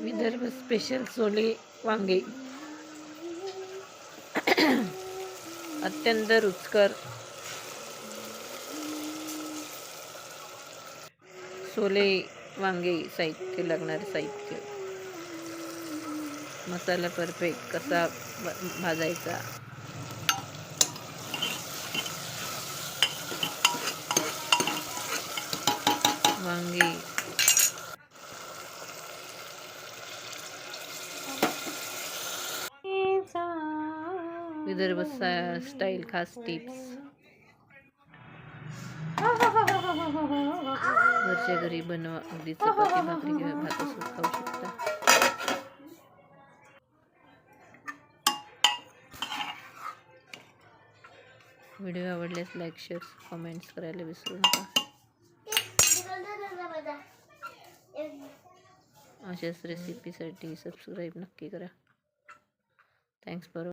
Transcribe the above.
Vidarbha special Sole वांगे. अत्यंत रुचकर सोले वांगे साहित्य लागणारे साहित्य. मसाला परफेक्ट कसा भाजायचा? वांगे विदर्भ स्टाईल खास टिप्स घरच्या घरी बनवा अगदी चपाती भाकरी किंवा भातासोबत खाऊ शकता. व्हिडिओ आवडल्यास लाईक शेअर कमेंट्स करायला विसरू नका. अशाच रेसिपीसाठी सबस्क्राईब नक्की करा. Thanks for